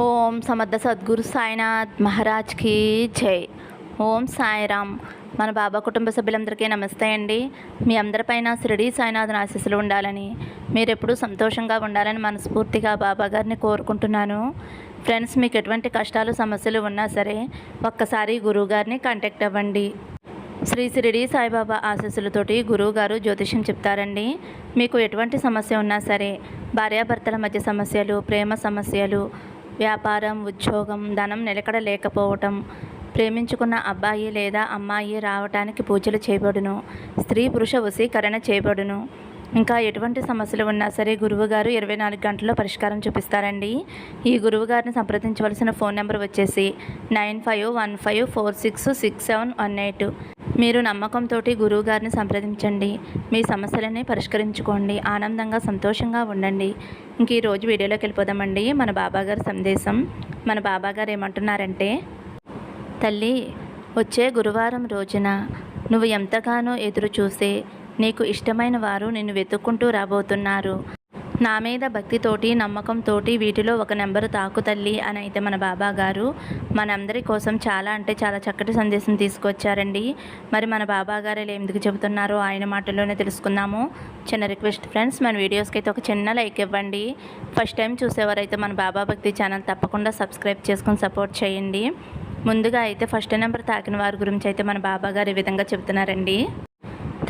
ఓం సమర్థ సద్గురు సాయినాథ్ మహారాజ్కి జై. ఓం సాయిరామ్. మన బాబా కుటుంబ సభ్యులందరికీ నమస్తే అండి. మీ అందరిపైన షిరిడి సాయినాథ్ ఆశీస్సులు ఉండాలని మీరు ఎప్పుడూ సంతోషంగా ఉండాలని మనస్ఫూర్తిగా బాబా గారిని కోరుకుంటున్నాను. ఫ్రెండ్స్ మీకు ఎటువంటి కష్టాలు సమస్యలు ఉన్నా సరే ఒక్కసారి గురువుగారిని కాంటాక్ట్ అవ్వండి. శ్రీ శిరిడి సాయిబాబా ఆశీస్సులతోటి గురువు గారు జ్యోతిష్యం చెప్తారండి. మీకు ఎటువంటి సమస్య ఉన్నా సరే భార్యాభర్తల మధ్య సమస్యలు ప్రేమ సమస్యలు వ్యాపారం ఉద్యోగం ధనం నిలకడ లేకపోవటం ప్రేమించుకున్న అబ్బాయి లేదా అమ్మాయి రావటానికి పూజలు చేయబడును స్త్రీ పురుష వశీకరణ చేయబడును. ఇంకా ఎటువంటి సమస్యలు ఉన్నా సరే గురువుగారు ఇరవై నాలుగు గంటల్లో పరిష్కారం చూపిస్తారండి. ఈ గురువుగారిని సంప్రదించవలసిన ఫోన్ నెంబర్ వచ్చేసి nine five one five four six six seven one eight. మీరు నమ్మకంతో గురువుగారిని సంప్రదించండి. మీ సమస్యలని పరిష్కరించుకోండి. ఆనందంగా సంతోషంగా ఉండండి. ఇంక ఈరోజు వీడియోలోకి వెళ్ళిపోదామండి. మన బాబాగారి సందేశం. మన బాబాగారు ఏమంటున్నారంటే తల్లి వచ్చే గురువారం రోజున నువ్వు ఎంతగానో ఎదురు చూసే నీకు ఇష్టమైన వారు నిన్ను వెతుక్కుంటూ రాబోతున్నారు. నా మీద భక్తితోటి నమ్మకంతోటి వీటిలో ఒక నెంబరు తాకు తల్లి అని అయితే మన బాబా గారు మనందరి కోసం చాలా అంటే చాలా చక్కటి సందేశం తీసుకొచ్చారండి. మరి మన బాబా గారు ఇలా ఎందుకు చెబుతున్నారో ఆయన మాటల్లోనే తెలుసుకుందాము. చిన్న రిక్వెస్ట్ ఫ్రెండ్స్ మన వీడియోస్కి అయితే ఒక చిన్న లైక్ ఇవ్వండి. ఫస్ట్ టైం చూసేవారైతే మన బాబా భక్తి ఛానల్ తప్పకుండా సబ్స్క్రైబ్ చేసుకొని సపోర్ట్ చేయండి. ముందుగా అయితే ఫస్ట్ నెంబర్ తాకిన వారి గురించి అయితే మన బాబా గారు ఈ విధంగా చెబుతున్నారండి.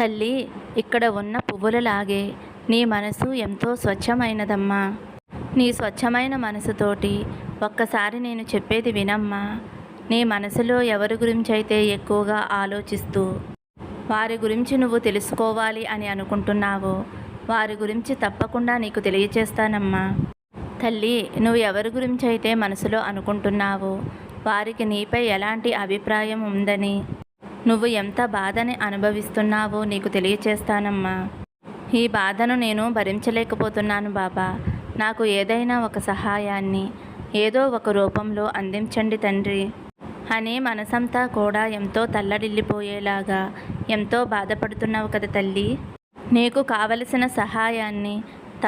తల్లి ఇక్కడ ఉన్న పువ్వులలాగే నీ మనసు ఎంతో స్వచ్ఛమైనదమ్మా. నీ స్వచ్ఛమైన మనసుతోటి ఒక్కసారి నేను చెప్పేది వినమ్మా. నీ మనసులో ఎవరి గురించి అయితే ఎక్కువగా ఆలోచిస్తూ వారి గురించి నువ్వు తెలుసుకోవాలి అని అనుకుంటున్నావో వారి గురించి తప్పకుండా నీకు తెలియచేస్తానమ్మా. తల్లి నువ్వు ఎవరి గురించి అయితే మనసులో అనుకుంటున్నావో వారికి నీపై ఎలాంటి అభిప్రాయం ఉందని నువ్వు ఎంత బాధని అనుభవిస్తున్నావో నీకు తెలియచేస్తానమ్మా. ఈ బాధను నేను భరించలేకపోతున్నాను బాబా. నాకు ఏదైనా ఒక సహాయాన్ని ఏదో ఒక రూపంలో అందించండి తండ్రి. అని మనసంతా కూడా ఎంతో తల్లడిల్లిపోయేలాగా ఎంతో బాధపడుతున్నావు కదా తల్లి. నీకు కావలసిన సహాయాన్ని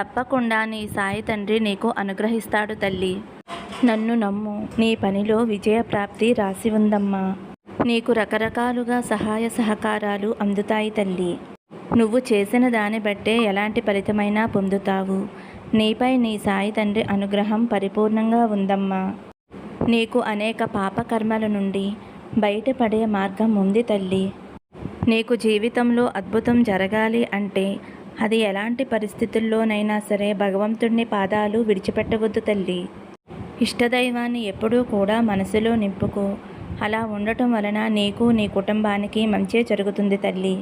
తప్పకుండా నీ సాయి తండ్రి నీకు అనుగ్రహిస్తాడు తల్లి. నన్ను నమ్ము నీ పనిలో విజయప్రాప్తి రాసి ఉందమ్మా. నీకు రకరకాలుగా సహాయ సహకారాలు అందుతాయి తల్లి. నువ్వు చేసిన దాన్ని బట్టే ఎలాంటి ఫలితమైనా పొందుతావు. నీపై నీ సాయి తండ్రి అనుగ్రహం పరిపూర్ణంగా ఉందమ్మా. నీకు అనేక పాపకర్మల నుండి బయటపడే మార్గం ఉంది తల్లి. నీకు జీవితంలో అద్భుతం జరగాలి అంటే అది ఎలాంటి పరిస్థితుల్లోనైనా సరే భగవంతుడిని పాదాలు విడిచిపెట్టవద్దు తల్లి. ఇష్టదైవాన్ని ఎప్పుడూ కూడా మనసులో నింపుకో. అలా ఉండటం వలన నీకు నీ కుటుంబానికి మంచి జరుగుతుంది తల్లి.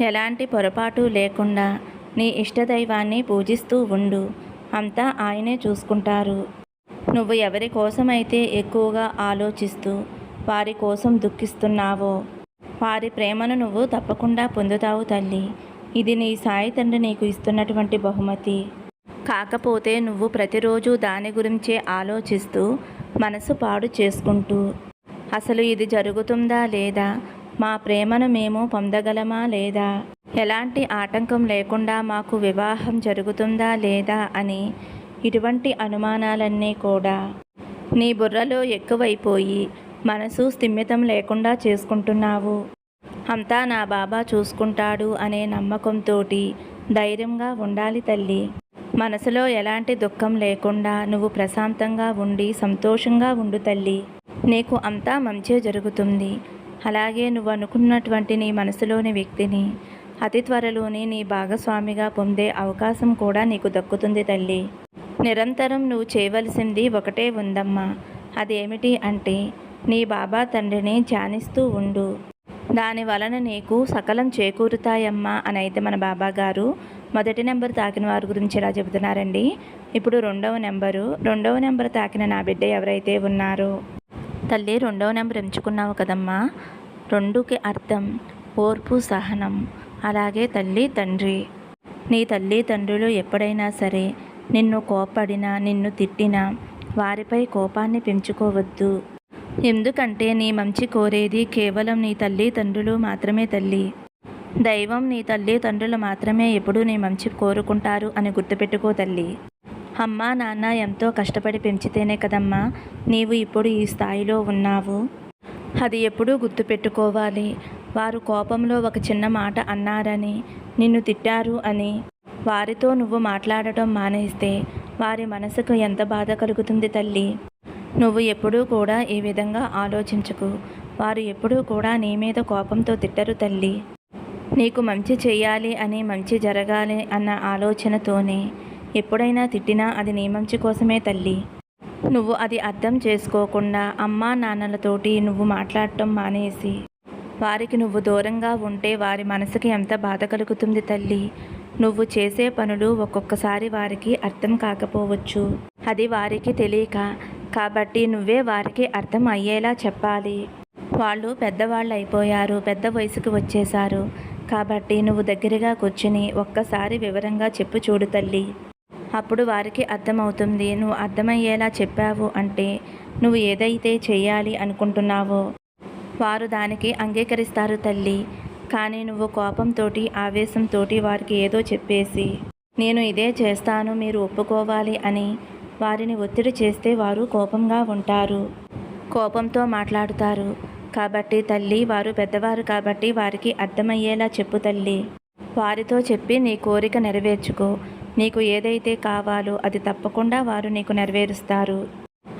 ఎలాంటి పొరపాటు లేకుండా నీ ఇష్టదైవాన్ని పూజిస్తూ ఉండు. అంతా ఆయనే చూసుకుంటారు. నువ్వు ఎవరి కోసమైతే ఎక్కువగా ఆలోచిస్తూ వారి కోసం దుఃఖిస్తున్నావో వారి ప్రేమను నువ్వు తప్పకుండా పొందుతావు తల్లి. ఇది నీ సాయి తండ్రి నీకు ఇస్తున్నటువంటి బహుమతి. కాకపోతే నువ్వు ప్రతిరోజు దాని గురించే ఆలోచిస్తూ మనసు పాడు చేసుకుంటూ అసలు ఇది జరుగుతుందా లేదా మా ప్రేమను మేము పొందగలమా లేదా? ఎలాంటి ఆటంకం లేకుండా మాకు వివాహం జరుగుతుందా లేదా అని ఇటువంటి అనుమానాలన్నీ కూడా నీ బుర్రలో ఎక్కువైపోయి మనసు స్థిమితం లేకుండా చేసుకుంటున్నావు. అంతా నా బాబా చూసుకుంటాడు అనే నమ్మకంతో ధైర్యంగా ఉండాలి తల్లి. మనసులో ఎలాంటి దుఃఖం లేకుండా నువ్వు ప్రశాంతంగా ఉండి సంతోషంగా ఉండు తల్లి. నీకు అంతా మంచే జరుగుతుంది. అలాగే నువ్వు అనుకున్నటువంటి నీ మనసులోని వ్యక్తిని అతి త్వరలోనే నీ భాగస్వామిగా పొందే అవకాశం కూడా నీకు దక్కుతుంది తల్లి. నిరంతరం నువ్వు చేయవలసింది ఒకటే ఉందమ్మా. అదేమిటి అంటే నీ బాబా తండ్రిని ధ్యానిస్తూ ఉండు. దాని వలన నీకు సకలం చేకూరుతాయమ్మా అని అయితే మన బాబా గారు మొదటి నెంబర్ తాకిన వారి గురించి ఇలా చెబుతున్నారండి. ఇప్పుడు రెండవ నెంబరు రెండవ నెంబర్ తాకిన నా బిడ్డ ఎవరైతే ఉన్నారో. తల్లి రెండవ నెంబర్ ఎంచుకున్నావు కదమ్మా. రెండుకి అర్థం ఓర్పు సహనం. అలాగే తల్లి తండ్రి. నీ తల్లి తండ్రులు ఎప్పుడైనా సరే నిన్ను కోపడినా నిన్ను తిట్టినా వారిపై కోపాన్ని పెంచుకోవద్దు. ఎందుకంటే నీ మంచి కోరేది కేవలం నీ తల్లి తండ్రులు మాత్రమే తల్లి. దైవం నీ తల్లి తండ్రులు మాత్రమే ఎప్పుడూ నీ మంచి కోరుకుంటారు అని గుర్తుపెట్టుకో తల్లి. అమ్మా నాన్న ఎంతో కష్టపడి పెంచితేనే కదమ్మా నీవు ఇప్పుడు ఈ స్థాయిలో ఉన్నావు. అది ఎప్పుడూ గుర్తుపెట్టుకోవాలి. వారు కోపంలో ఒక చిన్న మాట అన్నారని నిన్ను తిట్టారు అని. వారితో నువ్వు మాట్లాడటం మానేస్తే వారి మనసుకు ఎంత బాధ కలుగుతుంది తల్లి? నువ్వు ఎప్పుడూ కూడా ఈ విధంగా ఆలోచించకు. వారు ఎప్పుడూ కూడా నీ మీద కోపంతో తిట్టరు తల్లి. నీకు మంచి చేయాలి అని మంచి జరగాలి అన్న ఆలోచనతోనే ఎప్పుడైనా తిట్టినా అది నీ మంచి కోసమే తల్లి. నువ్వు అది అర్థం చేసుకోకుండా అమ్మా నాన్నలతోటి నువ్వు మాట్లాడటం మానేసి వారికి నువ్వు దూరంగా ఉంటే వారి మనసుకి ఎంత బాధ కలుగుతుంది తల్లి. నువ్వు చేసే పనులు ఒక్కొక్కసారి వారికి అర్థం కాకపోవచ్చు. అది వారికి తెలియక కాబట్టి నువ్వే వారికి అర్థం అయ్యేలా చెప్పాలి. వాళ్ళు పెద్దవాళ్ళు అయిపోయారు పెద్ద వయసుకు వచ్చేశారు. కాబట్టి నువ్వు దగ్గరగా కూర్చుని ఒక్కసారి వివరంగా చెప్పు చూడు తల్లి. అప్పుడు వారికి అర్థమవుతుంది నువ్వు అర్థమయ్యేలా చెప్పావు అంటే నువ్వు ఏదైతే చేయాలి అనుకుంటున్నావో వారు దానికి అంగీకరిస్తారు తల్లి. కానీ నువ్వు కోపంతో ఆవేశంతో వారికి ఏదో చెప్పేసి నేను ఇదే చేస్తాను మీరు ఒప్పుకోవాలి అని వారిని ఒత్తిడి చేస్తే వారు కోపంగా ఉంటారు. కోపంతో మాట్లాడుతారు. కాబట్టి తల్లి వారు పెద్దవారు కాబట్టి వారికి అర్థమయ్యేలా చెప్పు తల్లి. వారితో చెప్పి నీ కోరిక నెరవేర్చుకో. నీకు ఏదైతే కావాలో అది తప్పకుండా వారు నీకు నెరవేరుస్తారు.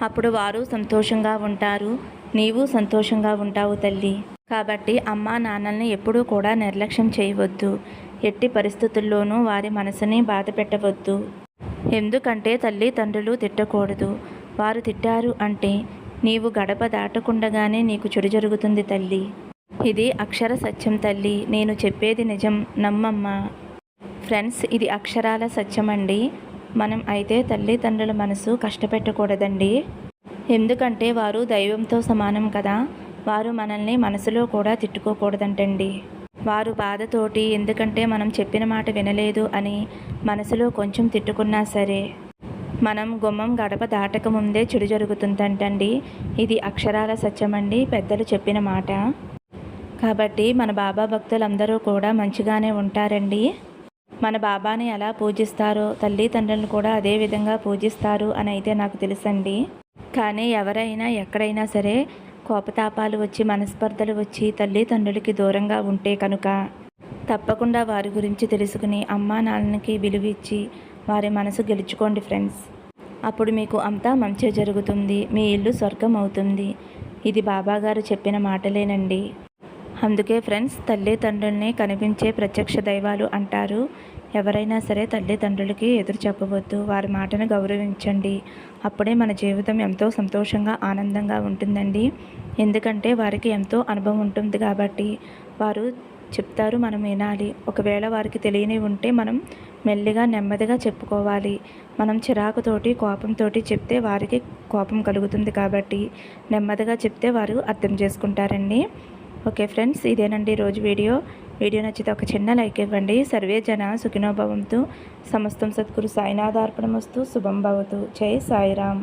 అప్పుడు వారు సంతోషంగా ఉంటారు. నీవు సంతోషంగా ఉంటావు తల్లి. కాబట్టి అమ్మా నాన్నల్ని ఎప్పుడూ కూడా నిర్లక్ష్యం చేయవద్దు. ఎట్టి పరిస్థితుల్లోనూ వారి మనసుని బాధ పెట్టవద్దు. ఎందుకంటే తల్లి తండ్రులు తిట్టకూడదు. వారు తిట్టారు అంటే నీవు గడప దాటకుండగానే నీకు చెడు జరుగుతుంది తల్లి. ఇది అక్షర సత్యం తల్లి. నేను చెప్పేది నిజం. నమ్మమ్మా. ఫ్రెండ్స్ ఇది అక్షరాల సత్యమండి. మనం అయితే తల్లిదండ్రుల మనసు కష్టపెట్టకూడదండి. ఎందుకంటే వారు దైవంతో సమానం కదా. వారు మనల్ని మనసులో కూడా తిట్టుకోకూడదంటండి. వారు బాధతోటి ఎందుకంటే మనం చెప్పిన మాట వినలేదు అని మనసులో కొంచెం తిట్టుకున్నా సరే మనం గుమ్మం గడప దాటక ముందే చెడు జరుగుతుందంటండి. ఇది అక్షరాల సత్యమండి పెద్దలు చెప్పిన మాట. కాబట్టి మన బాబా భక్తులందరూ కూడా మంచిగానే ఉంటారండి. మన బాబాని ఎలా పూజిస్తారో తల్లిదండ్రులను కూడా అదే విధంగా పూజిస్తారు అని అయితే నాకు తెలుసండి. కానీ ఎవరైనా ఎక్కడైనా సరే కోపతాపాలు వచ్చి మనస్పర్ధలు వచ్చి తల్లిదండ్రులకి దూరంగా ఉంటే కనుక తప్పకుండా వారి గురించి తెలుసుకుని అమ్మా నాన్నకి విలువ ఇచ్చి వారి మనసు గెలుచుకోండి ఫ్రెండ్స్. అప్పుడు మీకు అంతా మంచి జరుగుతుంది మీ ఇల్లు స్వర్గం అవుతుంది. ఇది బాబాగారు చెప్పిన మాటలేనండి. అందుకే ఫ్రెండ్స్ తల్లిదండ్రుల్ని కనిపించే ప్రత్యక్ష దైవాలు అంటారు. ఎవరైనా సరే తల్లిదండ్రులకి ఎదురు చెప్పవద్దు వారి మాటను గౌరవించండి. అప్పుడే మన జీవితం ఎంతో సంతోషంగా ఆనందంగా ఉంటుందండి. ఎందుకంటే వారికి ఎంతో అనుభవం ఉంటుంది కాబట్టి వారు చెప్తారు మనం వినాలి. ఒకవేళ వారికి తెలియని ఉంటే మనం మెల్లిగా నెమ్మదిగా చెప్పుకోవాలి. మనం చిరాకుతోటి కోపంతో చెప్తే వారికి కోపం కలుగుతుంది కాబట్టి నెమ్మదిగా చెప్తే వారు అర్థం చేసుకుంటారండి. ఓకే ఫ్రెండ్స్ ఇదేనండి రోజు వీడియో. వీడియో నచ్చితే ఒక చిన్న లైక్ ఇవ్వండి. సర్వే జన సుఖినోభవంతు. సమస్తం సద్గురు సాయినాథార్పణమస్తు. శుభం భవతు. జై సాయిరామ్.